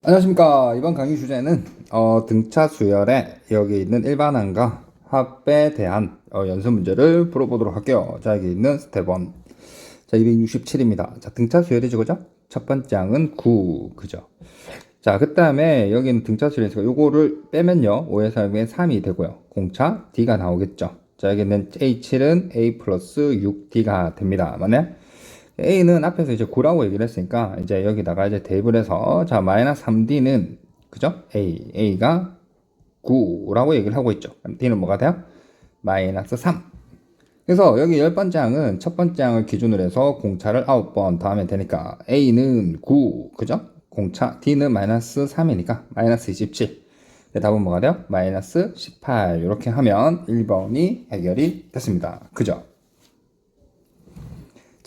안녕하십니까. 이번 강의 주제는 어, 등차 수열에 여기 있는 일반항과 합에 대한 어, 연습 문제를 풀어보도록 할게요. 자, 여기 있는 스텝 1. 자, 267입니다. 자, 등차 수열이죠, 그죠? 첫 번째 항은 9, 그죠? 자, 그 다음에 여기는 등차 수열이니까 요거를 빼면요. 5에서 6에 3이 되고요. 공차 D가 나오겠죠. 자, 여기는 A7은 A 플러스 6D가 됩니다. 맞나요? A는 앞에서 이제 9라고 얘기를 했으니까 이제 여기다가 이제 대입을 해서 자 마이너스 3D는 그죠? A A가 9라고 얘기를 하고 있죠. D는 뭐가 돼요? 마이너스 3. 그래서 여기 열 번째 항은 첫 번째 항을 기준으로 해서 공차를 9번 더하면 되니까 A는 9 그죠? 공차 D는 마이너스 3이니까 마이너스 27. 네, 답은 뭐가 돼요? 마이너스 18 이렇게 하면 1번이 해결이 됐습니다. 그죠?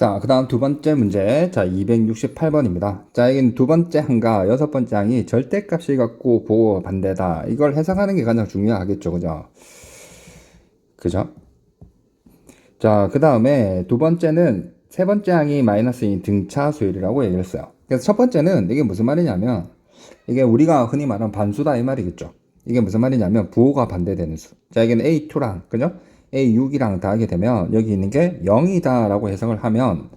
자, 그 다음 두 번째 문제. 자, 268번입니다. 자, 여기는 두 번째 항과 여섯 번째 항이 절대값을 갖고 보호 반대다. 이걸 해석하는 게 가장 중요하겠죠. 그죠? 그죠? 자, 그 다음에 두 번째는 세 번째 항이 마이너스인 등차 수열이라고 얘기를 했어요. 그래서 첫 번째는 이게 무슨 말이냐면 이게 우리가 흔히 말하는 반수다 이 말이겠죠. 이게 무슨 말이냐면 부호가 반대되는 수. 자, 여기는 A2랑, 그죠? A6이랑 더하게 되면 여기 있는 게 0이다 라고 해석을 하면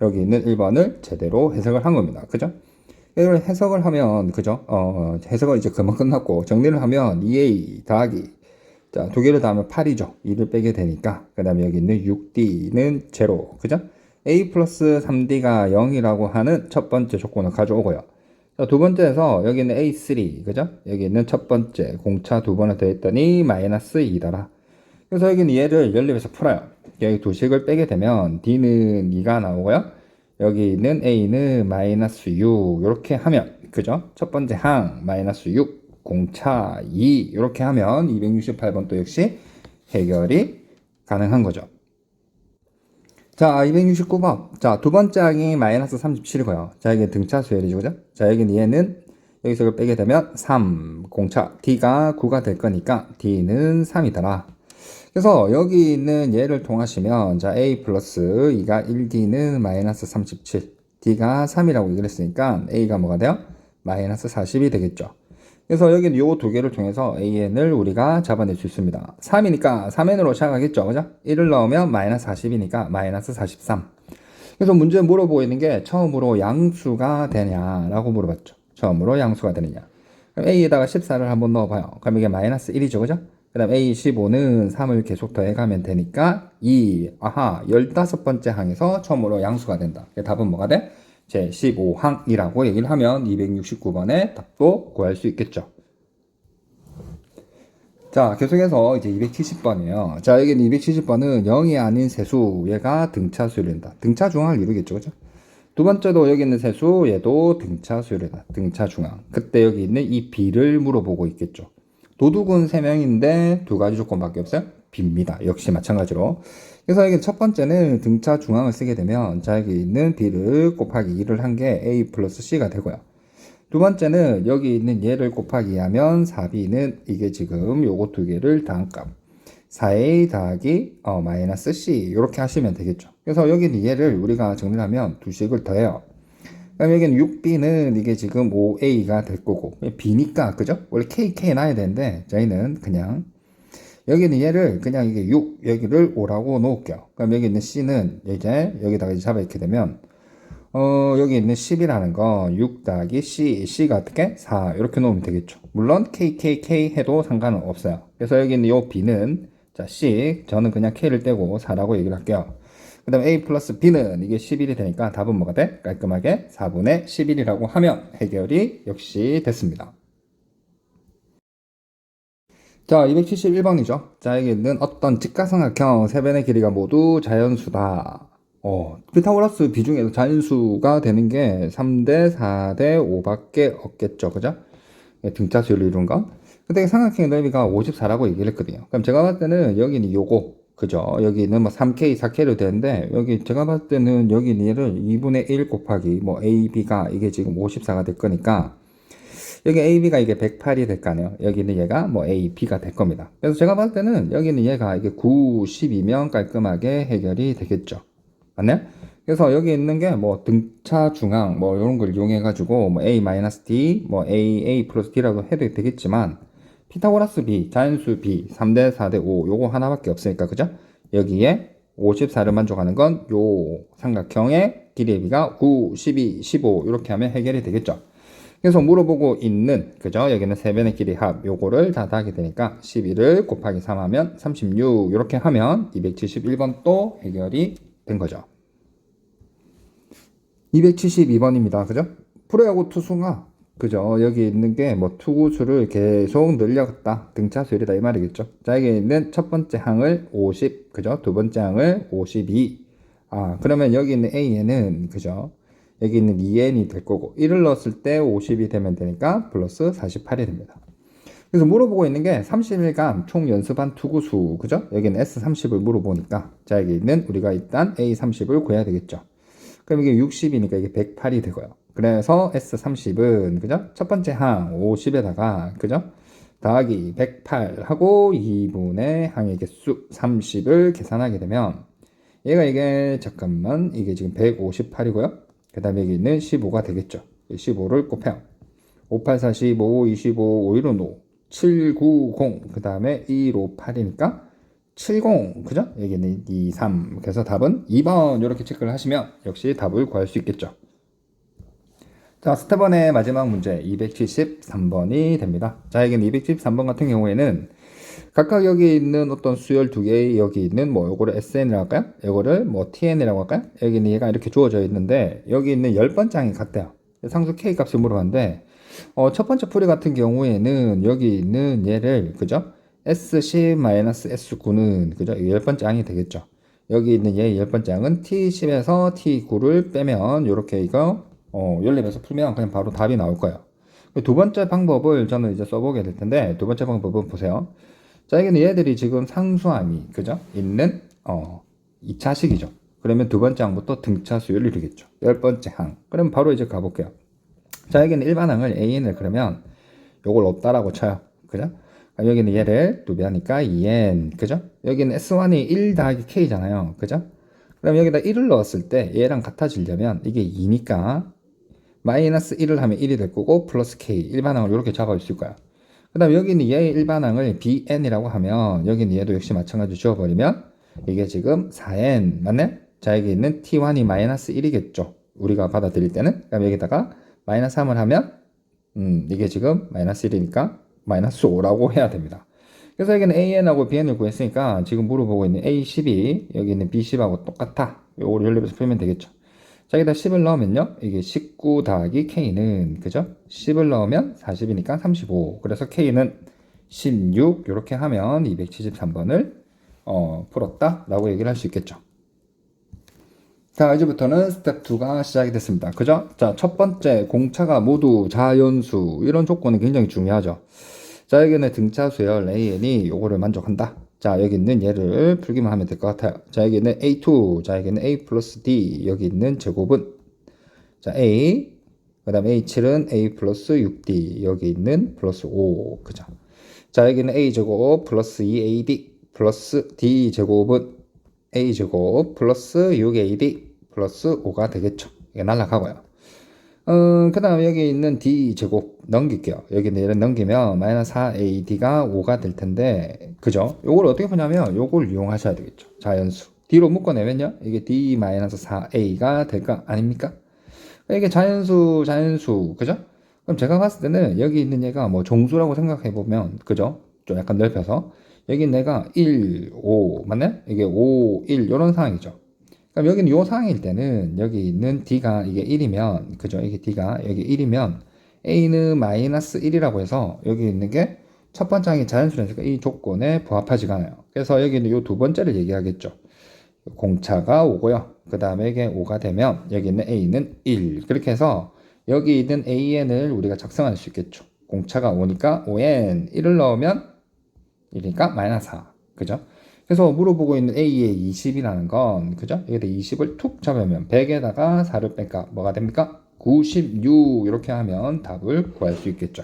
여기 있는 1번을 제대로 해석을 한 겁니다. 그죠? 이걸 해석을 하면 그죠? 어, 해석을 이제 그만 끝났고 정리를 하면 2A 더하기 자, 두 개를 더하면 8이죠. 2를 빼게 되니까 그 다음에 여기 있는 6D는 제로 그죠? A 플러스 3D가 0이라고 하는 첫 번째 조건을 가져오고요. 자, 두 번째에서 여기 있는 A3 그죠? 여기 있는 첫 번째 공차 두 번을 더했더니 마이너스 2더라. 그래서 여기는 얘를 연립해서 풀어요. 여기 두 식을 빼게 되면 D는 2가 나오고요. 여기 있는 A는 마이너스 6 이렇게 하면 그죠? 첫 번째 항 마이너스 6 공차 2 이렇게 하면 268번 또 역시 해결이 가능한 거죠. 자, 269번. 자, 두 번째 항이 마이너스 37이고요. 자, 여기 등차 수 열이죠, 그죠? 자, 여기는 얘는 여기서 빼게 되면 3 공차 D가 9가 될 거니까 D는 3이더라. 그래서 여기 있는 얘를 통하시면 자 a 플러스 2가 1d는 마이너스 37 d가 3이라고 얘기를 했으니까 a가 뭐가 돼요? 마이너스 40이 되겠죠. 그래서 여기는 요 두 개를 통해서 an을 우리가 잡아낼 수 있습니다. 3이니까 3n으로 시작하겠죠. 그죠? 1을 넣으면 마이너스 40이니까 마이너스 43 그래서 문제 물어보고 있는 게 처음으로 양수가 되냐라고 물어봤죠. 처음으로 양수가 되느냐. 그럼 a에다가 14를 한번 넣어봐요. 그럼 이게 마이너스 1이죠. 그죠? 그 다음 A15는 3을 계속 더해가면 되니까 2, 아하, 15번째 항에서 처음으로 양수가 된다. 답은 뭐가 돼? 제 15항이라고 얘기를 하면 269번의 답도 구할 수 있겠죠. 자, 계속해서 이제 270번이에요. 자, 여기는 270번은 0이 아닌 세수, 얘가 등차 수열이다. 등차 중앙을 이루겠죠, 그죠? 두 번째도 여기 있는 세수, 얘도 등차 수열이다. 등차 중앙. 그때 여기 있는 이 B를 물어보고 있겠죠. 도둑은 3명인데 두 가지 조건밖에 없어요? 빕니다. 역시 마찬가지로. 그래서 여기 첫 번째는 등차 중앙을 쓰게 되면 자 여기 있는 B를 곱하기 2를 한 게 A 플러스 C가 되고요. 두 번째는 여기 있는 얘를 곱하기 하면 4B는 이게 지금 요거 두 개를 더한 값. 4A 더하기 어, 마이너스 C 이렇게 하시면 되겠죠. 그래서 여기는 얘를 우리가 정리를 하면 두 식을 더해요. 그럼 여기는 6B는 이게 지금 5A가 될 거고 B니까 그죠? 원래 KK 나야 되는데 저희는 그냥 여기는 얘를 그냥 이게 6 여기를 5라고 놓을게요. 그럼 여기 있는 C는 이제 여기다가 이제 잡아 이렇게 되면 어, 여기 있는 10이라는 거6 더하기 C, C가 어떻게? 4 이렇게 놓으면 되겠죠. 물론 KKK 해도 상관은 없어요. 그래서 여기 있는 요 B는 자 C 저는 그냥 K를 떼고 4라고 얘기를 할게요. 그 다음에 A 플러스 B는 이게 11이 되니까 답은 뭐가 돼? 깔끔하게 4분의 11이라고 하면 해결이 역시 됐습니다. 자, 271번이죠. 자, 여기 있는 어떤 직가삼각형 세 변의 길이가 모두 자연수다. 어, 피타고라스 비중에서 자연수가 되는 게 3대 4대 5밖에 없겠죠. 그죠? 등차수를 이룬 건. 근데 삼각형의 넓이가 54라고 얘기를 했거든요. 그럼 제가 봤을 때는 여기는 요거, 그죠? 여기는 뭐 3K, 4K로 되는데, 여기 제가 봤을 때는 여기 얘를 2분의 1 곱하기 뭐 AB가 이게 지금 54가 될 거니까, 여기 AB가 이게 108이 될 거 아니에요. 여기는 얘가 뭐 AB가 될 겁니다. 그래서 제가 봤을 때는 여기는 얘가 이게 90이면 깔끔하게 해결이 되겠죠. 맞나요? 그래서 여기 있는 게 뭐 등차 중앙 뭐 이런 걸 이용해 가지고 뭐 a-d 뭐 a a 플러스 d라고 해도 되겠지만 피타고라스 b 자연수 b 3대 4대 5 요거 하나밖에 없으니까 그죠? 여기에 54를 만족하는 건 요 삼각형의 길이의 비가 9, 12, 15 이렇게 하면 해결이 되겠죠. 그래서 물어보고 있는 그죠? 여기는 세 변의 길이 합 요거를 다 더하게 되니까 12를 곱하기 3 하면 36 이렇게 하면 271번 또 해결이 된 거죠. 272번입니다. 그죠? 프로야구 투수가 그죠? 여기 있는 게 뭐 투구수를 계속 늘려갔다. 등차 수율이다 이 말이겠죠. 자, 여기 있는 첫 번째 항을 50, 그죠? 두 번째 항을 52. 아, 그러면 여기 있는 A에는 그죠? 여기 있는 2n이 될 거고 1을 넣었을 때 50이 되면 되니까 플러스 48이 됩니다. 그래서 물어보고 있는 게 30일간 총 연습한 투구수, 그죠? 여기는 S30을 물어보니까 자, 여기 있는 우리가 일단 A30을 구해야 되겠죠. 그럼 이게 60이니까 이게 108이 되고요. 그래서 S30은 그죠? 첫 번째 항 50에다가 그죠? 더하기 108 하고 2분의 항의 개수 30을 계산하게 되면 얘가 이게 잠깐만 이게 지금 158이고요. 그 다음에 여기 있는 15가 되겠죠. 15를 곱해요. 5, 8, 4, 15, 25, 5, 1은 5, 7, 9, 0. 그 다음에 1, 5, 8이니까 70. 그죠? 여기는 2, 3. 그래서 답은 2번 이렇게 체크를 하시면 역시 답을 구할 수 있겠죠. 자, 스텝 1의 마지막 문제 273번이 됩니다. 자, 여기는 273번 같은 경우에는 각각 여기 있는 어떤 수열 두 개, 여기 있는 뭐 요거를 SN이라고 할까요? 요거를 뭐 TN이라고 할까요? 여기는 얘가 이렇게 주어져 있는데 여기 있는 열 번째 항이 같대요. 상수 K 값을 물어봤는데 어, 첫 번째 풀이 같은 경우에는 여기 있는 얘를 그죠? S10-S9는 그죠? 열 번째 항이 되겠죠. 여기 있는 얘 열 번째 항은 T10에서 T9를 빼면 이렇게 이거 어, 연립해서 풀면 그냥 바로 답이 나올 거예요. 두 번째 방법을 저는 이제 써보게 될 텐데 두 번째 방법은 보세요. 자, 여기는 얘들이 지금 상수함이 그죠? 있는 어 2차식이죠. 그러면 두 번째 항부터 등차 수율을 이루겠죠. 열 번째 항. 그럼 바로 이제 가볼게요. 자, 여기는 일반 항을 AN을 그러면 요걸 없다라고 쳐요. 그죠? 여기는 얘를 두 배 하니까 2n. 그죠? 여기는 S1이 1 더하기 K잖아요. 그죠? 그럼 여기다 1을 넣었을 때 얘랑 같아지려면 이게 2니까 마이너스 1을 하면 1이 될 거고 플러스 k 일반항을 이렇게 잡아줄 수 있고요. 그 다음에 여기는 얘의 일반항을 bn이라고 하면 여기는 얘도 역시 마찬가지로 지워버리면 이게 지금 4n 맞네? 자 여기 있는 t1이 마이너스 1이겠죠. 우리가 받아들일 때는 그럼 여기다가 마이너스 3을 하면 음 이게 지금 마이너스 1이니까 마이너스 5라고 해야 됩니다. 그래서 여기는 an하고 bn을 구했으니까 지금 물어보고 있는 a10이 여기 있는 b10하고 똑같아. 요거를 연립해서 풀면 되겠죠. 자, 여기다 10을 넣으면요. 이게 19 더하기 K는, 그죠? 10을 넣으면 40이니까 35. 그래서 K는 16. 이렇게 하면 273번을, 어, 풀었다. 라고 얘기를 할 수 있겠죠. 자, 이제부터는 스텝 2가 시작이 됐습니다. 그죠? 자, 첫 번째, 공차가 모두 자연수. 이런 조건은 굉장히 중요하죠. 자, 여기는 등차 수열 AN이 요거를 만족한다. 자, 여기 있는 얘를 풀기만 하면 될 것 같아요. 자, 여기 있는 A2, 자, 여기 있는 A 플러스 D, 여기 있는 제곱은, 자, A, 그 다음에 A7은 A 플러스 6D, 여기 있는 플러스 5, 그죠? 자, 여기는 A 제곱 플러스 2AD 플러스 D 제곱은 A 제곱 플러스 6AD 플러스 5가 되겠죠. 이게 날라가고요. 어, 그 다음에 여기 있는 d 제곱 넘길게요. 여기 얘를 넘기면 마이너스 4ad가 5가 될 텐데, 그죠? 요걸 어떻게 푸냐면 요걸 이용하셔야 되겠죠. 자연수. d로 묶어내면요. 이게 d 마이너스 4a가 될 거 아닙니까? 이게 자연수, 자연수, 그죠? 그럼 제가 봤을 때는 여기 있는 얘가 뭐 종수라고 생각해 보면, 그죠? 좀 약간 넓혀서. 여기 내가 1, 5, 맞나요? 이게 5, 1, 이런 상황이죠. 그럼 여기는 요 상황일 때는 여기 있는 d가 이게 1이면 그죠? 이게 d가 여기 1이면 a는 마이너스 1이라고 해서 여기 있는 게 첫 번째 항이 자연수라니까 이 조건에 부합하지가 않아요. 그래서 여기는 요 두 번째를 얘기하겠죠. 공차가 5고요. 그 다음에 이게 5가 되면 여기 있는 a는 1. 그렇게 해서 여기 있는 an을 우리가 작성할 수 있겠죠. 공차가 5니까 5n 1을 넣으면 1이니까 마이너스 4. 그죠? 그래서 물어보고 있는 A의 20이라는 건, 그죠? 여기다 20을 툭 잡으면 100에다가 4를 뺄까? 뭐가 됩니까? 96. 이렇게 하면 답을 구할 수 있겠죠.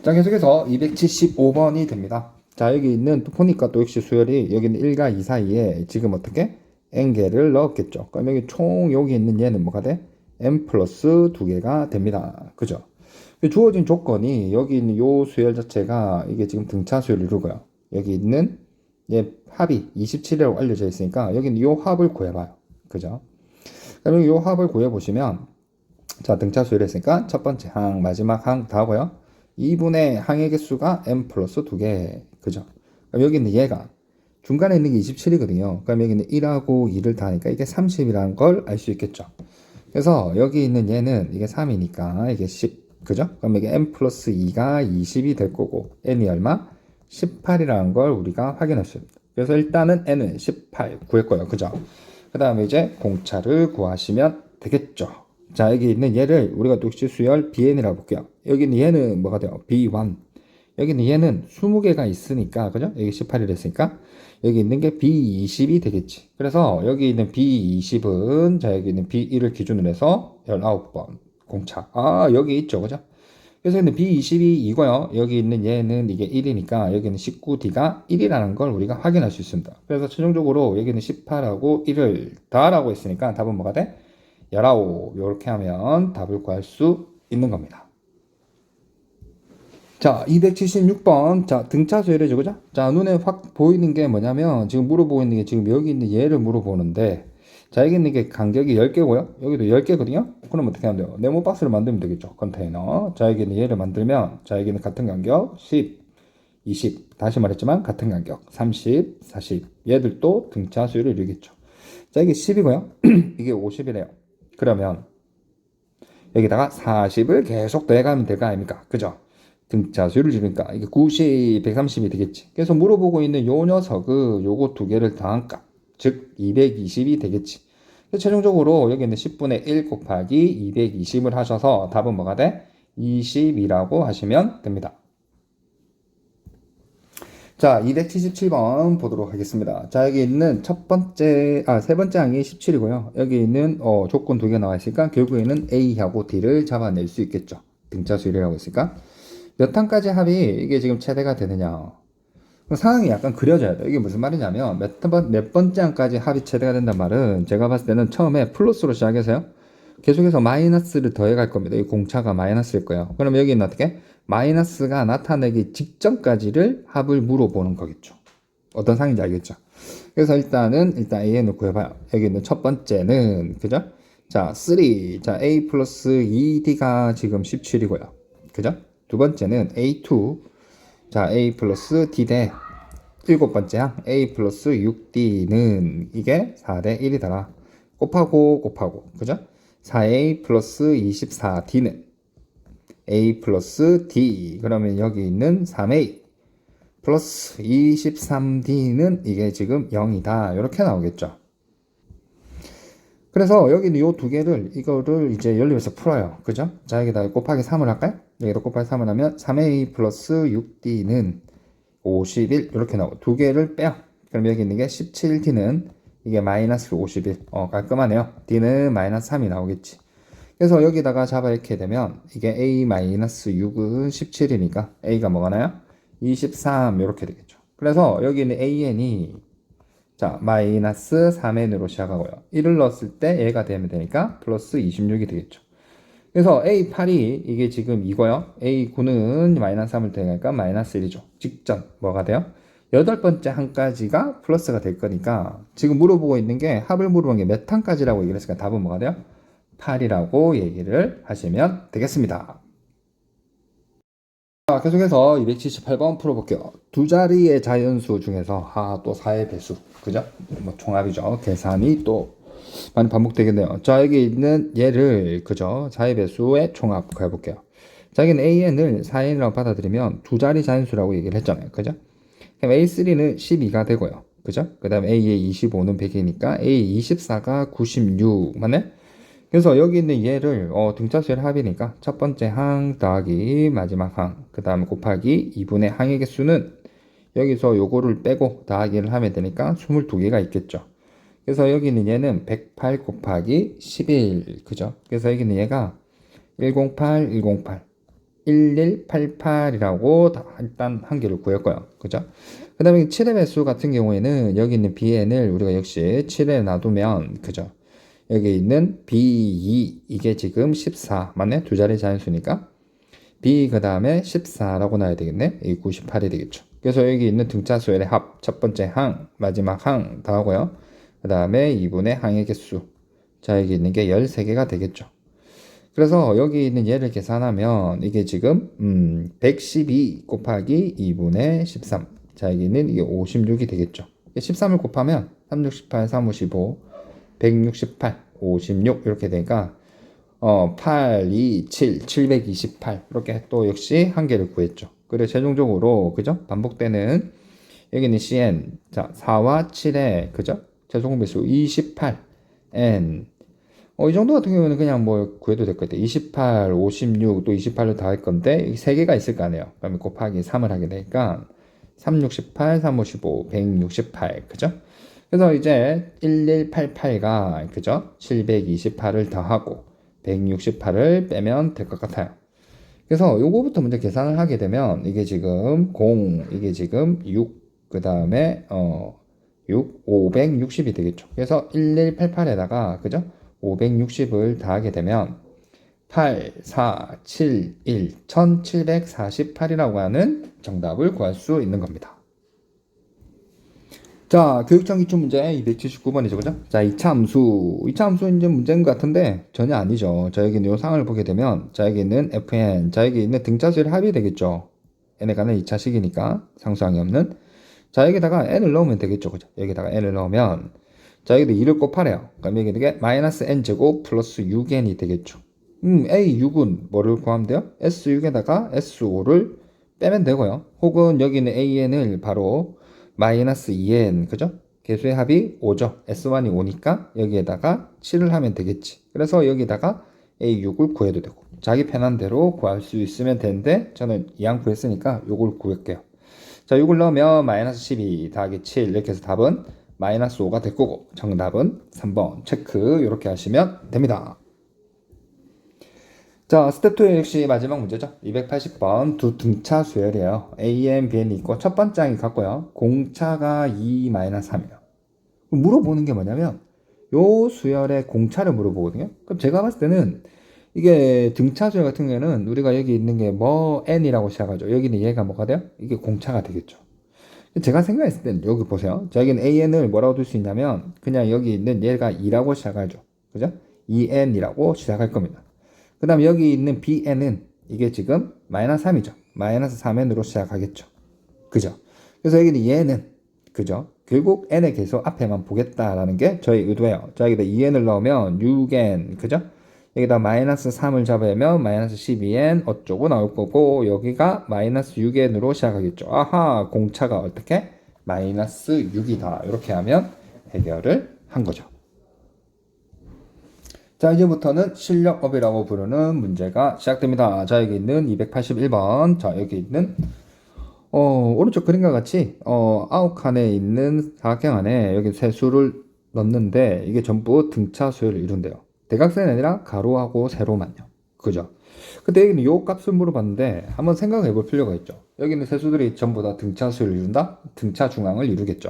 자, 계속해서 275번이 됩니다. 자, 여기 있는, 또 보니까 또 역시 수열이 여기는 1과 2 사이에 지금 어떻게? n개를 넣었겠죠. 그럼 여기 총 여기 있는 얘는 뭐가 돼? n 플러스 두 개가 됩니다. 그죠? 주어진 조건이 여기 있는 요 수열 자체가 이게 지금 등차 수열을 이루고요. 여기 있는 얘 합이 27이라고 알려져 있으니까 여기는 요 합을 구해봐요. 그죠? 그럼 요 합을 구해보시면 자 등차 수열을 했으니까 첫 번째 항 마지막 항 다하고요. 2분의 항의 개수가 n 플러스 두 개. 그죠? 그럼 여기 있는 얘가 중간에 있는 게 27이거든요. 그럼 여기는 1하고 2를 다하니까 이게 30이라는 걸 알 수 있겠죠. 그래서 여기 있는 얘는 이게 3이니까 이게 10. 그죠? 그럼 이게 n 플러스 2가 20이 될 거고 n이 얼마? 18이라는 걸 우리가 확인할 수 있습니다. 그래서 일단은 n은 18 구했고요. 그죠? 그 다음에 이제 공차를 구하시면 되겠죠. 자, 여기 있는 얘를 우리가 독시 수열 bn이라고 볼게요. 여기 있는 얘는 뭐가 돼요? b1. 여기 있는 얘는 20개가 있으니까, 그죠? 여기 18이 됐으니까, 여기 있는 게 b20이 되겠지. 그래서 여기 있는 b20은, 자, 여기 있는 b1을 기준으로 해서 19번 공차. 아, 여기 있죠. 그죠? 그래서 근데 b20이 이고요. 여기 있는 얘는 이게 1이니까 여기는 19d가 1이라는 걸 우리가 확인할 수 있습니다. 그래서 최종적으로 여기는 18하고 1을 더하라고 했으니까 답은 뭐가 돼? 19. 이렇게 하면 답을 구할 수 있는 겁니다. 자, 276번. 자, 등차 수열이죠. 그죠? 자, 눈에 확 보이는 게 뭐냐면 지금 물어보고 있는 게 지금 여기 있는 얘를 물어보는데 자, 여기 있는 게 간격이 10개고요. 여기도 10개거든요. 그럼 어떻게 하면 돼요? 네모 박스를 만들면 되겠죠. 컨테이너. 자, 여기는 얘를 만들면 자, 여기는 같은 간격 10, 20. 다시 말했지만 같은 간격 30, 40. 얘들도 등차 수열을 이루겠죠. 자, 이게 10이고요. 이게 50이래요. 그러면 여기다가 40을 계속 더해가면 될 거 아닙니까? 그죠? 등차 수를 줄이니까 이게 90, 130이 되겠지. 그래서 물어보고 있는 요 녀석은 요거 두 개를 더한 값, 즉 220이 되겠지. 최종적으로 여기 있는 10분의 1 곱하기 220을 하셔서 답은 뭐가 돼? 20이라고 하시면 됩니다. 자, 277번 보도록 하겠습니다. 자, 여기 있는 첫 번째, 아, 세 번째 항이 17이고요. 여기 있는, 어, 조건 두 개 나와 있으니까 결국에는 A하고 D를 잡아낼 수 있겠죠. 등차 수열이라고 있으니까. 몇 항까지 합이 이게 지금 최대가 되느냐. 상황이 약간 그려져야 돼요. 이게 무슨 말이냐면, 몇, 번, 몇 번째 항까지 합이 최대가 된단 말은 제가 봤을 때는 처음에 플러스로 시작해서요. 계속해서 마이너스를 더해갈 겁니다. 이 공차가 마이너스일 거예요. 그럼 여기는 어떻게? 마이너스가 나타나기 직전까지를 합을 물어보는 거겠죠. 어떤 상인지 알겠죠? 그래서 일단은 일단 AN을 구해봐요. 여기 있는 첫 번째는 그죠? 자, 3. 자, A 플러스 2D가 지금 17이고요. 그죠? 두 번째는 A2. 자, A 플러스 D 대 일곱 번째 항 A 플러스 6D는 이게 4대 1이더라. 곱하고 곱하고. 그죠? 4A 플러스 24D는 A 플러스 D. 그러면 여기 있는 3A 플러스 23D는 이게 지금 0이다. 이렇게 나오겠죠 그래서 여기는 이두 개를 이거를 이제 연립해서 풀어요 그죠? 자 여기다 곱하기 3을 할까요? 여기다 곱하기 3을 하면 3A 플러스 6D는 51 이렇게 나오고 두 개를 빼요 그럼 여기 있는 게 17D는 이게 마이너스 51 어, 깔끔하네요 D는 마이너스 3이 나오겠지 그래서 여기다가 잡아 이렇게 되면 이게 A-6은 17이니까 A가 뭐가 나요? 23 이렇게 되겠죠. 그래서 여기 있는 AN이 자 마이너스 3N으로 시작하고요. 1을 넣었을 때 얘가 되면 되니까 플러스 26이 되겠죠. 그래서 A8이 이게 지금 이거요. A9는 마이너스 3을 더하니까 마이너스 1이죠. 직전 뭐가 돼요? 여덟 번째 항까지가 플러스가 될 거니까 지금 물어보고 있는 게 합을 물어본 게몇 항까지라고 얘기를 했으니까 답은 뭐가 돼요? 8이라고 얘기를 하시면 되겠습니다. 자, 계속해서 278번 풀어볼게요. 두 자리의 자연수 중에서 아, 또 4의 배수. 그죠? 뭐 총합이죠. 계산이 또 많이 반복되겠네요. 자, 여기 있는 얘를 그죠? 4의 배수의 총합 해볼게요. 자, 여기는 AN을 4N이라고 받아들이면 두 자리 자연수라고 얘기를 했잖아요. 그죠? 그럼 A3는 12가 되고요. 그죠? 그 다음에 A의 25는 100이니까 A24가 96. 맞네? 그래서 여기 있는 얘를 어, 등차수열 합이니까 첫 번째 항 더하기 마지막 항, 그 다음에 곱하기 2분의 항의 개수는 여기서 요거를 빼고 더하기를 하면 되니까 22개가 있겠죠. 그래서 여기 있는 얘는 108 곱하기 11, 그죠? 그래서 여기 있는 얘가 108, 108. 1188이라고 다 일단 한 개를 구했고요. 그죠? 그 다음에 7의 배수 같은 경우에는 여기 있는 bn을 우리가 역시 7에 놔두면 그죠? 여기 있는 b2 이게 지금 14 맞네? 두 자리 자연수니까 b 그 다음에 14라고 놔야 되겠네? 이 98이 되겠죠. 그래서 여기 있는 등차수열의 합 첫 번째 항 마지막 항 다 하고요. 그 다음에 2분의 항의 개수 자 여기 있는 게 13개가 되겠죠. 그래서 여기 있는 얘를 계산하면 이게 지금 음, 112 곱하기 2분의 13. 자 여기는 이게 56이 되겠죠. 13을 곱하면 3, 6, 18, 3, 5, 15, 168, 56 이렇게 되니까 어, 8, 2, 7, 728 이렇게 또 역시 한 개를 구했죠. 그리고 최종적으로 그죠? 반복되는 여기는 cn 자 4와 7의 그죠? 최종 배수 28 n 어, 이 정도 같은 경우는 그냥 뭐 구해도 될 것 같아요. 28, 56, 또 28을 더할 건데, 세 개가 있을 거 아니에요. 그러면 곱하기 3을 하게 되니까, 3, 68, 3, 55, 168. 그죠? 그래서 이제 1188가, 그죠? 728을 더하고, 168을 빼면 될 것 같아요. 그래서 요거부터 먼저 계산을 하게 되면, 이게 지금 0, 이게 지금 6, 그 다음에, 어, 6, 560이 되겠죠. 그래서 1188에다가, 그죠? 560을 더하게 되면 8, 4, 7, 1, 1748이라고 하는 정답을 구할 수 있는 겁니다. 자, 교육청 기출 문제 279번이죠, 그죠? 자, 2차 함수. 2차 함수 이제 문제인 것 같은데 전혀 아니죠. 자, 여기 요 상을 보게 되면 자, 여기 있는 fn, 자, 여기 있는 등차수의 합이 되겠죠. n에 가는 2차식이니까 상수항이 없는. 자, 여기다가 n을 넣으면 되겠죠, 그죠? 여기다가 n을 넣으면 자, 여기도 2를 곱하래요. 그럼 여기 이게 마이너스 n제곱 플러스 6n이 되겠죠. 음, a6은 뭐를 구하면 돼요? s6에다가 s5를 빼면 되고요. 혹은 여기 있는 an을 바로 마이너스 2n, 그죠? 개수의 합이 5죠. s1이 5니까 여기에다가 7을 하면 되겠지. 그래서 여기다가 a6을 구해도 되고. 자기 편한 대로 구할 수 있으면 되는데 저는 이항 구했으니까 요걸 구할게요. 자, 6을 넣으면 마이너스 12 더하기 7 이렇게 해서 답은 마이너스 5가 될 거고 정답은 3번 체크 이렇게 하시면 됩니다. 자 스텝 2의 역시 마지막 문제죠. 280번 두 등차 수열이에요. AM, BN이 있고 첫 번째 항이 같고요. 공차가 2-3이에요. 물어보는 게 뭐냐면 요 수열의 공차를 물어보거든요. 그럼 제가 봤을 때는 이게 등차 수열 같은 경우에는 우리가 여기 있는 게 뭐 n이라고 시작하죠. 여기는 얘가 뭐가 돼요? 이게 공차가 되겠죠. 제가 생각했을 때는 여기 보세요. 자, 여기는 an을 뭐라고 둘 수 있냐면 그냥 여기 있는 얘가 2라고 시작하죠. 그죠? 2n이라고 시작할 겁니다. 그 다음 여기 있는 bn은 이게 지금 마이너스 3이죠. 마이너스 3n으로 시작하겠죠. 그죠? 그래서 여기는 얘는 그죠? 결국 n의 계수 앞에만 보겠다라는 게 저희 의도예요. 자, 여기다 2n을 넣으면 6n 그죠? 여기다 마이너스 3을 잡으면 마이너스 12n 어쩌고 나올 거고 여기가 마이너스 6n으로 시작하겠죠. 아하 공차가 어떻게? 마이너스 6이다. 이렇게 하면 해결을 한 거죠. 자 이제부터는 실력업이라고 부르는 문제가 시작됩니다. 자 여기 있는 281번 자 여기 있는 어, 오른쪽 그림과 같이 어, 아홉 칸에 있는 사각형 안에 여기 세 수를 넣는데 이게 전부 등차 수열을 이룬대요. 대각선이 아니라 가로하고 세로만요. 그죠? 근데 여기는 요 값을 물어봤는데 한번 생각해 볼 필요가 있죠. 여기는 세수들이 전부 다 등차 수를 이룬다? 등차 중앙을 이루겠죠.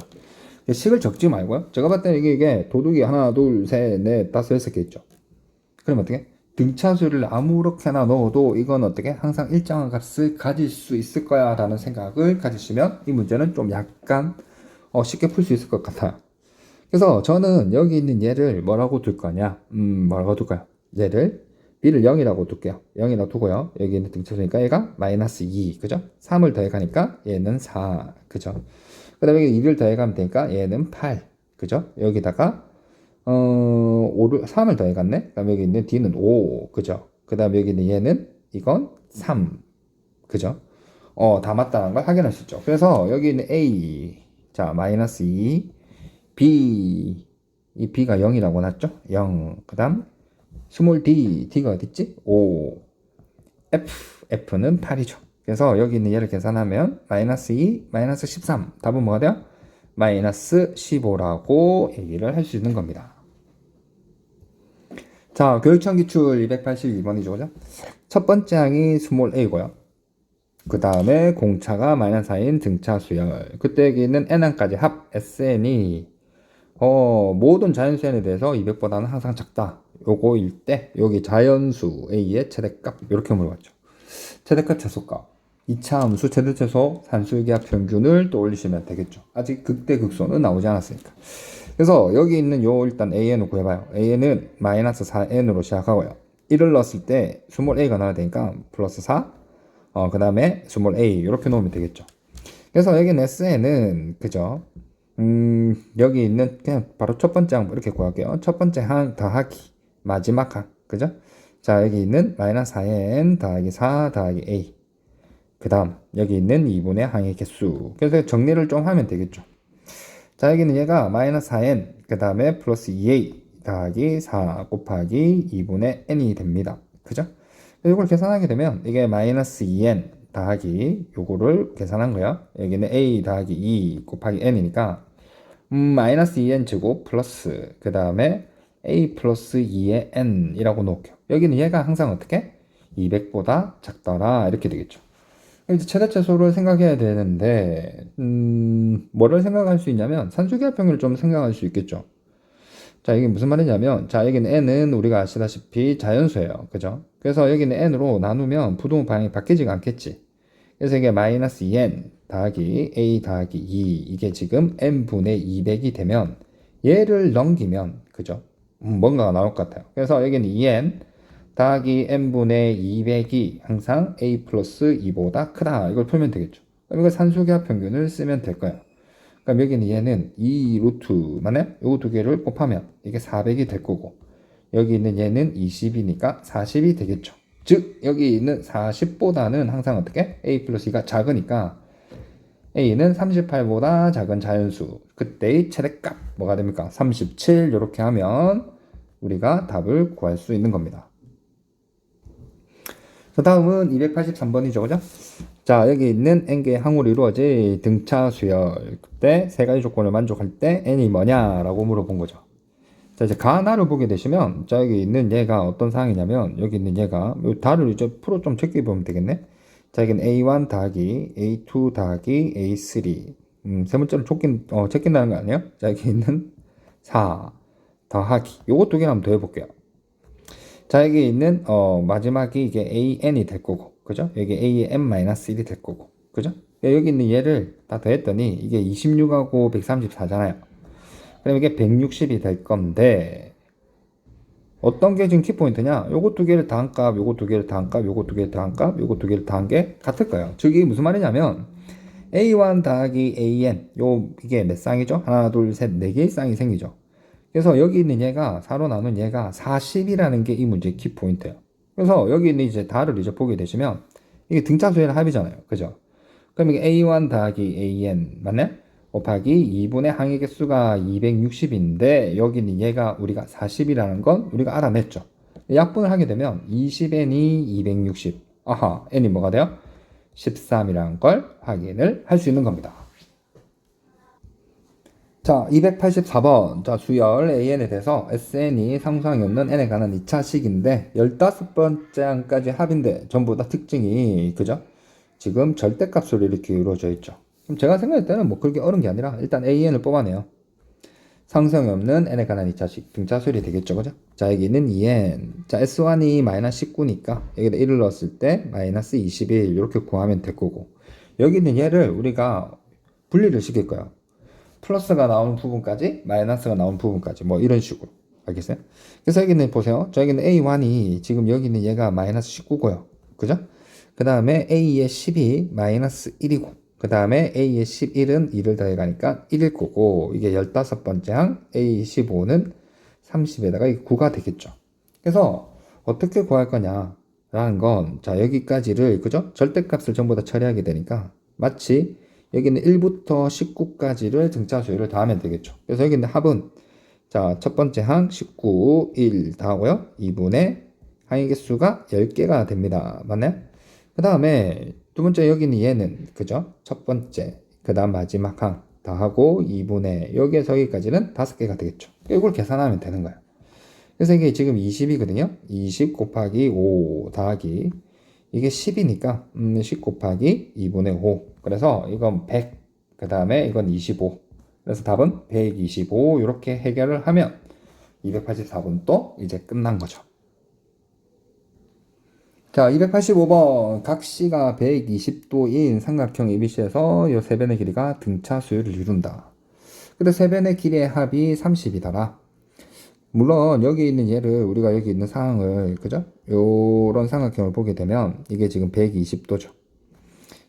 식을 적지 말고요. 제가 봤을 때는 이게, 이게 도둑이 하나, 둘, 셋, 넷, 다섯, 여섯 개 있죠. 그럼 어떻게? 등차수를 아무렇게나 넣어도 이건 어떻게? 항상 일정한 값을 가질 수 있을 거야 라는 생각을 가지시면 이 문제는 좀 약간 어, 쉽게 풀 수 있을 것 같아요. 그래서 저는 여기 있는 얘를 뭐라고 둘 거냐? 음, 뭐라고 둘까요? 얘를 b를 0이라고 둘게요. 0이라고 두고요. 여기 있는 등차수니까 얘가 마이너스 2, 그죠? 3을 더해가니까 얘는 4, 그죠? 그 다음에 2를 더해가면 되니까 얘는 8, 그죠? 여기다가 어, 5를, 3을 더해갔네? 그 다음에 여기 있는 d는 5, 그죠? 그 다음에 여기 있는 얘는 이건 3, 그죠? 어, 다 맞다는 걸 확인할 수 있죠. 그래서 여기 있는 a, 자, 마이너스 2, b, 이 b가 0이라고 났죠? 0. 그 다음, 스몰 d, d가 어딨지? 5. f, f는 8이죠. 그래서 여기 있는 얘를 계산하면 마이너스 2, 마이너스 13. 답은 뭐가 돼요? 마이너스 15라고 얘기를 할 수 있는 겁니다. 자, 교육청 기출 282번이죠, 그죠? 첫 번째 항이 스몰 a고요. 그 다음에 공차가 마이너스 4인 등차 수열. 그때 여기는 n항까지 합 sn이 어, 모든 자연수 n에 대해서 200보다는 항상 작다. 요거일 때 여기 자연수 a의 최대값 이렇게 물어봤죠. 최대값 최소값. 2차 함수 최대 최소 산술기압 평균을 떠올리시면 되겠죠. 아직 극대 극소는 나오지 않았으니까. 그래서 여기 있는 요 일단 an을 구해봐요. an은 마이너스 4n으로 시작하고요. 1을 넣었을 때 스몰 a가 나와야 되니까 플러스 4, 어, 그 다음에 스몰 a 이렇게 놓으면 되겠죠. 그래서 여기는 sn은 그죠? 음, 여기 있는 그냥 바로 첫 번째 항 이렇게 구할게요. 첫 번째 항 더하기 마지막 항 그죠? 자 여기 있는 마이너스 4n 더하기 4 더하기 a 그 다음 여기 있는 2분의 항의 개수 그래서 정리를 좀 하면 되겠죠. 자 여기는 얘가 마이너스 4n 그 다음에 플러스 2a 더하기 4 곱하기 2분의 n이 됩니다. 그죠? 이걸 계산하게 되면 이게 마이너스 2n 더하기 요거를 계산한 거야. 여기는 a 더하기 2 곱하기 n이니까 음, 마이너스 2n 제곱 플러스 그 다음에 a 플러스 2의 n이라고 놓을게요. 여기는 얘가 항상 어떻게? 200보다 작더라 이렇게 되겠죠. 이제 최대 최소를 생각해야 되는데 음, 뭐를 생각할 수 있냐면 산수기압평균을 좀 생각할 수 있겠죠. 자, 이게 무슨 말이냐면, 자, 여기는 n은 우리가 아시다시피 자연수예요. 그죠? 그래서 여기는 n으로 나누면 부동호 방향이 바뀌지가 않겠지. 그래서 이게 마이너스 2n 더하기 a 더하기 2, 이게 지금 n분의 200이 되면, 얘를 넘기면, 그죠? 음, 뭔가가 나올 것 같아요. 그래서 여기는 2n 더하기 n분의 200이 항상 a 플러스 2보다 크다. 이걸 풀면 되겠죠. 그럼 이거 산수기압 평균을 쓰면 될 거예요. 그럼 여기는 얘는 2 루트 만에 요거 두 개를 곱하면 이게 400이 될 거고 여기 있는 얘는 20이니까 40이 되겠죠. 즉 여기 있는 40보다는 항상 어떻게 a 플러스 2가 작으니까 a는 38보다 작은 자연수 그때의 최대값 뭐가 됩니까? 37 이렇게 하면 우리가 답을 구할 수 있는 겁니다. 그 다음은 283번이죠, 그죠? 자, 여기 있는 n개의 항으로 이루어진 등차 수열. 그때 세 가지 조건을 만족할 때 n이 뭐냐라고 물어본 거죠. 자, 이제 가나를 보게 되시면, 자, 여기 있는 얘가 어떤 상황이냐면, 여기 있는 얘가, 요 달을 이제 프로 좀 적게 보면 되겠네? 자, 여기는 A1 더하기 A2 더하기 A3. 음, 세 번째로 좁긴, 어, 적긴다는 거 아니에요? 자, 여기 있는 4 더하기. 요거 두 개를 한번 더 해볼게요. 자, 여기 있는, 어, 마지막이 이게 AN이 될 거고, 그죠? 여기 A의 N-1이 될 거고, 그죠? 여기 있는 얘를 다 더했더니 이게 26하고 134잖아요. 그럼 이게 160이 될 건데, 어떤 게 지금 키포인트냐? 요거 두 개를 더한 값, 요거 두 개를 더한 값, 요거 두 개를 더한 값, 요거 두 개를 더한 게 같을 거예요. 즉, 이게 무슨 말이냐면, A1 더하기 AN, 요, 이게 몇 쌍이죠? 하나, 둘, 셋, 네 개의 쌍이 생기죠. 그래서 여기 있는 얘가 4로 나눈 얘가 40이라는 게 이 문제의 키포인트예요. 그래서 여기 있는 이제 달을 이제 보게 되시면 이게 등차수의 합이잖아요. 그죠? 그럼 이게 A1 더하기 AN 맞나요? 곱하기 2분의 항의 개수가 260인데 여기 있는 얘가 우리가 40이라는 건 우리가 알아냈죠. 약분을 하게 되면 20n이 260. 아하, n이 뭐가 돼요? 13이라는 걸 확인을 할 수 있는 겁니다. 자, 284번. 자, 수열 AN에 대해서 SN이 상수항이 없는 N에 관한 2차식인데, 15번째 항까지 합인데, 전부 다 특징이, 그죠? 지금 절대값으로 이렇게 이루어져 있죠. 그럼 제가 생각할 때는 뭐 그렇게 어려운 게 아니라, 일단 AN을 뽑아내요. 상수항이 없는 N에 관한 2차식, 등차수열이 되겠죠, 그죠? 자, 여기는 2N. 자, S1이 마이너스 19니까, 여기다 1을 넣었을 때, 마이너스 21, 이렇게 구하면 될 거고, 여기 있는 얘를 우리가 분리를 시킬 거예요. 플러스가 나오는 부분까지 마이너스가 나오는 부분까지 뭐 이런 식으로 알겠어요? 그래서 여기는 보세요. 저기는 A1이 지금 여기는 얘가 마이너스 19고요. 그죠? 그 다음에 A의 10이 마이너스 1이고 그 다음에 A의 11은 2를 더해가니까 1일 거고 이게 15번째 항 A15는 30에다가 9가 되겠죠. 그래서 어떻게 구할 거냐 라는 건 자 여기까지를 그죠? 절대값을 전부 다 처리하게 되니까 마치 여기는 1부터 19까지를 등차 수열을 더하면 되겠죠. 그래서 여기는 합은 자, 첫 번째 항 19, 1 더하고요. 2분의 항의 개수가 10개가 됩니다. 맞나요? 그 다음에 두 번째 여기는 얘는 그죠? 첫 번째, 그 다음 마지막 항 더하고 2분의 여기에서 여기까지는 5개가 되겠죠. 이걸 계산하면 되는 거예요. 그래서 이게 지금 20이거든요. 20 곱하기 5 더하기 이게 10이니까 음, 10 곱하기 2분의 5. 그래서 이건 100. 그 다음에 이건 25. 그래서 답은 125 이렇게 해결을 하면 284번도 이제 끝난 거죠. 자, 285번. 각시가 120도인 삼각형 ABC에서 이 세 변의 길이가 등차 수열을 이룬다. 근데 세 변의 길이의 합이 30이더라. 물론 여기 있는 얘를 우리가 여기 있는 상황을 그죠? 요런 삼각형을 보게 되면 이게 지금 120도죠.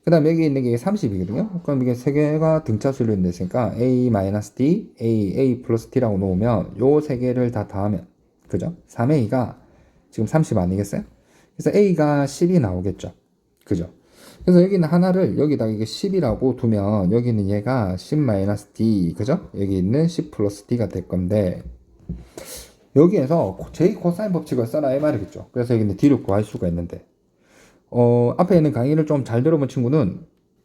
그 다음 여기 있는 게 30이거든요. 그럼 이게 세 개가 등차수를 냈으니까 a-d, a, a 플러스 t라고 놓으면 요 세 개를 다 더하면 그죠? 3a가 지금 30 아니겠어요? 그래서 a가 10이 나오겠죠. 그죠? 그래서 여기는 하나를 여기다가 이게 10이라고 두면 여기는 얘가 10-d 그죠? 여기 있는 10 플러스 d가 될 건데 여기에서 j 코사인 법칙을 써라 이 말이겠죠. 그래서 여기는 d를 구할 수가 있는데 어, 앞에 있는 강의를 좀 잘 들어본 친구는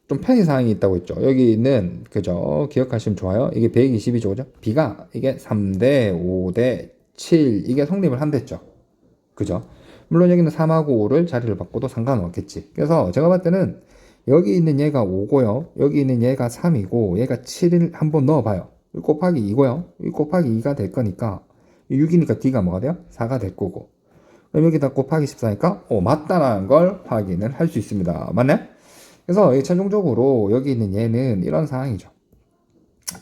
좀 편의 사항이 있다고 했죠. 여기 있는 그죠? 기억하시면 좋아요. 이게 120이죠, 그죠? b가 이게 3대 5대 7 이게 성립을 한댔죠. 그죠? 물론 여기는 3하고 5를 자리를 바꿔도 상관없겠지. 그래서 제가 봤을 때는 여기 있는 얘가 5고요. 여기 있는 얘가 3이고 얘가 7을 한번 넣어봐요. 이 곱하기 2고요. 이 곱하기 2가 될 거니까 6이니까 d가 뭐가 돼요? 4가 될 거고. 그럼 여기다 곱하기 14니까 오 맞다라는 걸 확인을 할 수 있습니다. 맞네? 그래서 이 최종적으로 여기 있는 얘는 이런 상황이죠.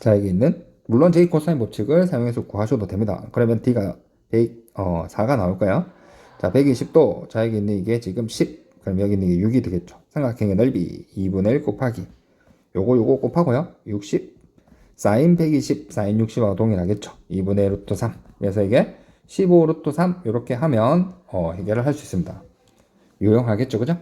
자 여기 있는 물론 j 코사인 법칙을 사용해서 구하셔도 됩니다. 그러면 d가 100, 어, 4가 나올 거예요. 자 120도 자 여기 있는 이게 지금 10 그럼 여기 있는 게 6이 되겠죠. 삼각형의 넓이 2분의 1 곱하기 요거 요거 곱하고요. 60 사인 120 사인 60하고 동일하겠죠. 2분의 1 루트 3 그래서 이게 15 루트 3 이렇게 하면 어, 해결을 할 수 있습니다. 유용하겠죠, 그죠?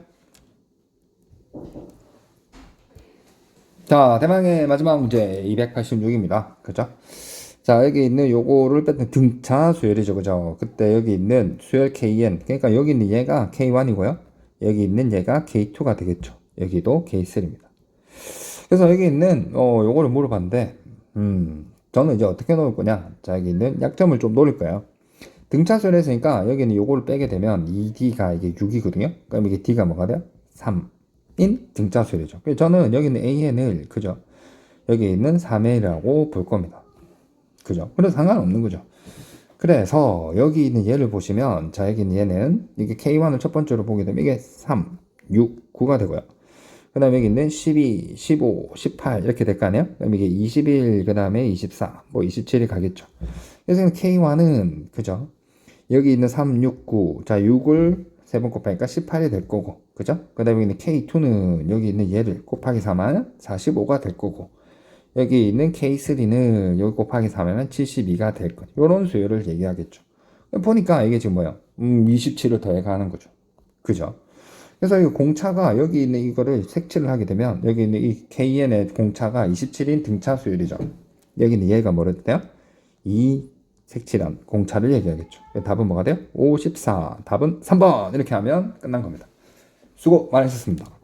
자, 대망의 마지막 문제 286입니다. 그죠? 자, 여기 있는 요거를 뺐던 등차 수열이죠, 그죠? 그때 여기 있는 수열 KN, 그러니까 여기 있는 얘가 K1이고요. 여기 있는 얘가 K2가 되겠죠. 여기도 K3입니다. 그래서 여기 있는 어, 요거를 물어봤는데, 음, 저는 이제 어떻게 놓을 거냐? 자, 여기 있는 약점을 좀 노릴 거예요. 등차수를 했으니까 여기는 요거를 빼게 되면 2D가 이게 6이거든요. 그럼 이게 D가 뭐가 돼요? 3인 등차수열이죠. 저는 여기 있는 AN을 그죠? 여기 있는 3A라고 볼 겁니다. 그죠? 그래서 상관없는 거죠. 그래서 여기 있는 얘를 보시면 자 여기 있는 얘는 이게 K1을 첫 번째로 보게 되면 이게 3, 6, 9가 되고요. 그 다음에 여기 있는 12, 15, 18 이렇게 될 거 아니에요? 그럼 이게 21, 그 다음에 24, 뭐 27이 가겠죠. 그래서 K1은 그죠? 여기 있는 3, 6, 9. 자, 6을 세번 곱하니까 18이 될 거고. 그죠? 그 다음에 있는 K2는 여기 있는 얘를 곱하기 4면 45가 될 거고. 여기 있는 K3는 여기 곱하기 4면 72가 될 거. 요런 수열을 얘기하겠죠. 보니까 이게 지금 뭐야? 음, 27을 더해 가는 거죠. 그죠? 그래서 이 공차가 여기 있는 이거를 색칠을 하게 되면 여기 있는 이 KN의 공차가 27인 등차 수열이죠. 여기 있는 얘가 뭐랬 돼요? 이 색칠한 공차를 얘기하겠죠. 답은 뭐가 돼요? 54. 답은 3번. 이렇게 하면 끝난 겁니다. 수고 많으셨습니다.